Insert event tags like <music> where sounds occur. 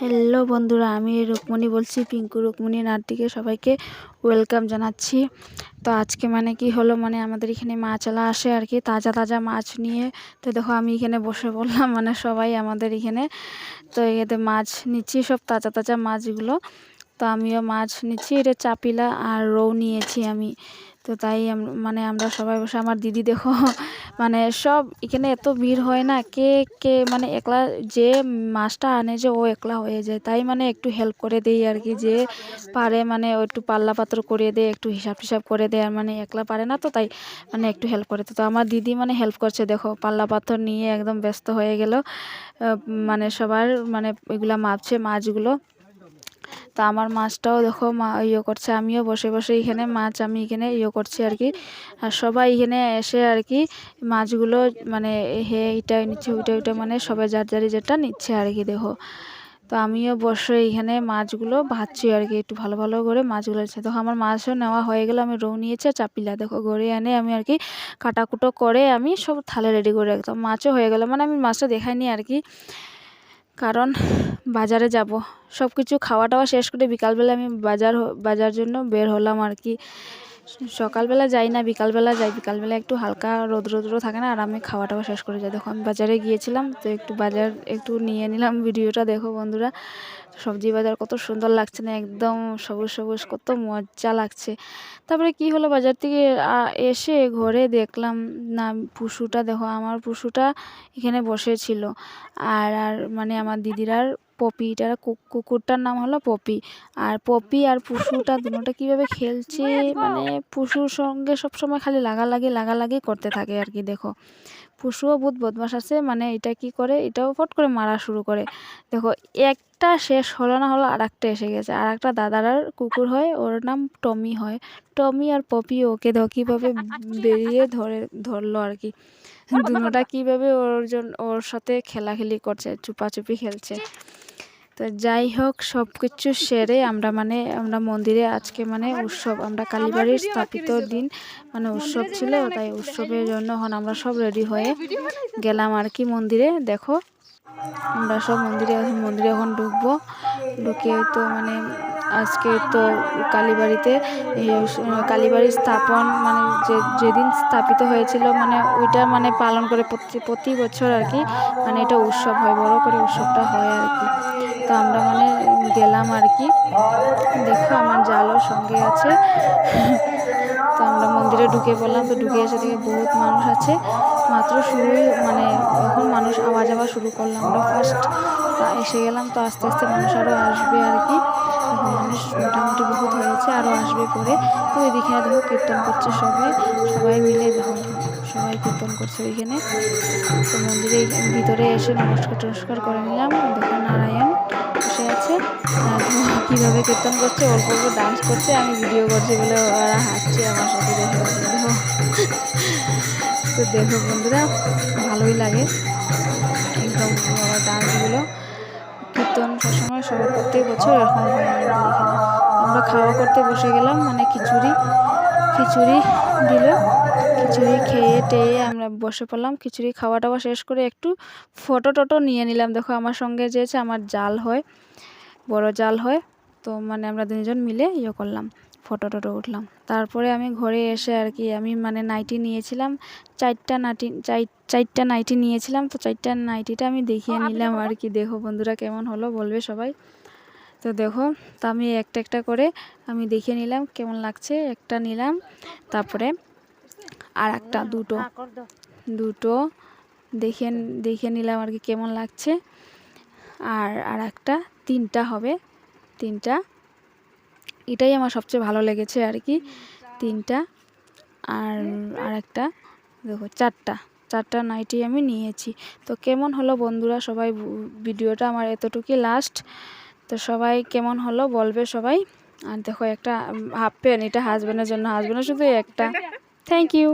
Hello বন্ধুরা, আমি রুকমণি বলছি, পিঙ্কু রুকমণি নাটটিকে সবাইকে ওয়েলকাম জানাচ্ছি। তো আজকে মানে কি হলো মানে আমাদের এখানে মাছওয়ালা আসে আর কি, তাজা তাজা মাছ নিয়ে। তো দেখো আমি এখানে বসে বললাম <laughs> মানে সবাই আমাদের এখানে। তো এতে মাছ নিচ্ছি, সব তাজা তাজা মাছগুলো। তো আমিও মাছ নিচ্ছি, এটা চাপিলা আর রৌ নিয়েছি আমি। তো তাই মানে আমরা সবাই বসে, আমার দিদি দেখো <laughs> মানে সব এখানে এত ভিড় হয় না, কে কে মানে একলা যে মাছটা আনে যে ও একলা হয়ে যায়, তাই মানে একটু হেল্প করে দেই আর কি, যে পারে মানে ও একটু পাল্লা পাত্র করে দেয়, একটু হিসাব টিসাব করে দেয়, আর মানে একলা পারে না তো, তাই মানে একটু হেল্প করে তো আমার দিদি মানে হেল্প করছে, দেখো পাল্লা পাথর নিয়ে একদম ব্যস্ত হয়ে গেল মানে সবার মানে এগুলা মাপছে মাছগুলো। তা আমার মাছটাও দেখো মা ইয়ে করছে, আমিও বসে বসে এখানে মাছ আমি এখানে ইয়ে করছি আর কি। আর সবাই এখানে এসে আর কি মাছগুলো মানে হে এটা নিচ্ছে ওইটা ওইটা মানে সবাই যার যারি যেটা নিচ্ছে আর কি দেখো। তো আমিও বসে এখানে মাছগুলো ভাজছি আর কি, একটু ভালো ভালো করে মাছগুলো আছে দেখো আমার মাছও নেওয়া হয়ে গেলো, আমি রৌ নিয়েছি আর চাপিলা দেখো গড়ে এনে আমি আর কি কাটাকুটো করে আমি সব থালে রেডি করে রাখতাম মাছও হয়ে গেলো মানে আমি মাছটা দেখাইনি আর কি। কারণ বাজারে যাব। সব কিছু খাওয়া টাওয়া শেষ করে বিকালবেলা আমি বাজার বাজার জন্য বের হলাম আর কি। সকালবেলা যাই না, বিকালবেলা যাই। বিকালবেলা একটু হালকা রোদ রোদ্র থাকে না, আর আমি খাওয়া টাওয়া শেষ করে যাই। দেখো, আমি বাজারে গিয়েছিলাম, তো একটু বাজার একটু নিয়ে নিলাম ভিডিওটা। দেখো বন্ধুরা, সবজি বাজার কত সুন্দর লাগছে না, একদম সবুজ সবুজ, কত মজা লাগছে। তারপরে কি হলো, বাজার থেকে এসে ঘরে দেখলাম, না, পুষুটা, দেখো, আমার পুষুটা এখানে বসেছিল। আর আর মানে আমার দিদিরার পপি এটার কুকুরটার নাম হলো পপি। আর পপি আর পুষুটা দুটোটা কীভাবে খেলছে মানে পুষুর সঙ্গে সবসময় খালি লাগালাগি লাগালাগি করতে থাকে আর কি, দেখো। পশুও বহুত বদমাস আছে মানে এটা কি করে, এটাও ফট করে মারা শুরু করে। দেখো, একটা শেষ হলো না হলো আর একটা এসে গেছে। আর একটা দাদার কুকুর হয়, ওর নাম টমি হয়। টমি আর পপি ওকে দেখো কীভাবে বেরিয়ে ধরে, ধরলো আর কি। দুটা কীভাবে ওর জন্য ওর সাথে খেলাখেলি করছে, চুপাচুপি খেলছে। তো যাই হোক সব কিছু সেরে আমরা মানে আমরা মন্দিরে আজকে মানে উৎসব, আমরা কালীবাড়ির স্থাপিত দিন মানে উৎসব ছিল, তাই উৎসবের জন্য এখন আমরা সব রেডি হয়ে গেলাম আর কি মন্দিরে। দেখো, আমরা সব মন্দিরে মন্দিরে এখন ঢুকবো। ঢুকে তো মানে আজকে তো কালীবাড়িতে কালীবাড়ির স্থাপন মানে যে, যেদিন স্থাপিত হয়েছিল মানে ওইটা মানে পালন করে প্রতি প্রতি বছর আর কি মানে এটা উৎসব হয়, বড় করে উৎসবটা হয় আর কি। তো আমরা মানে গেলাম আর কি। দেখো আমার জালও সঙ্গে আছে। তো আমরা মন্দিরে ঢুকে পড়লাম, তো ঢুকে এসে থেকে বহুত মানুষ আছে। মাত্র শুরুই মানে এখন মানুষ আওয়া যাওয়া শুরু করলাম আমরা ফার্স্ট এসে গেলাম, তো আস্তে আস্তে মানুষ আরও আসবে আর কি। মোটামুটি বহুত হয়েছে আরও আসবে পরে। তো ওইদিকে দেখো কীর্তন করছে সবাই। সবাই মিলে দেখো সবাই কীর্তন করছে ওইখানে তো মন্দিরে ভিতরে এসে নমস্কার টমস্কার করে নিলাম। দেখো নারায়ণ বসে আছে। কীভাবে কীর্তন করছে, অল্প অল্প ডান্স করছে, আমি ভিডিও করছি বলে ওরা হাঁটছে আমার সাথে। দেখো তো দেখো বন্ধুরা, ভালোই লাগে। একদম ডান্সগুলো কীর্তন সবসময় সব প্রত্যেক বছর এরকম আমরা খাওয়া করতে বসে গেলাম মানে খিচুড়ি খিচুড়ি দিল। খিচুড়ি খেয়ে টেয়ে আমরা বসে পড়লাম। খিচুড়ি খাওয়া টাওয়া শেষ করে একটু ফটো টটো নিয়ে নিলাম। দেখো আমার সঙ্গে যেয়েছে আমার জাল হয়, বড় জাল হয়। তো মানে আমরা দুজন মিলে ইয়ে করলাম। ফটো টটো উঠলাম। তারপরে আমি ঘরে এসে আর কি আমি মানে নাইটি নিয়েছিলাম চারটা নাইটি চারটা নাইটি নিয়েছিলাম তো চারটা নাইটিটা আমি দেখিয়ে নিলাম আর কি। দেখো বন্ধুরা কেমন হলো বলবে সবাই। তো দেখো তো আমি একটা একটা করে আমি দেখিয়ে নিলাম কেমন লাগছে? একটা নিলাম তারপরে আর একটা দুটো। দুটো দেখে দেখে নিলাম আর কি কেমন লাগছে। আর আর একটা তিনটা হবে তিনটা। এটাই আমার সবচেয়ে ভালো লেগেছে আর কি। তিনটা আর আর একটা দেখো, চারটা। চারটা নাইটি আমি নিয়েছি। তো কেমন হলো বন্ধুরা সবাই ভিডিওটা আমার এতটুকুই লাস্ট তো সবাই কেমন হলো বলবে সবাই। আর দেখো একটা হাফ প্যান্ট এটা হাজব্যান্ডের জন্য। হাজব্যান্ডের শুধু একটা। Thank you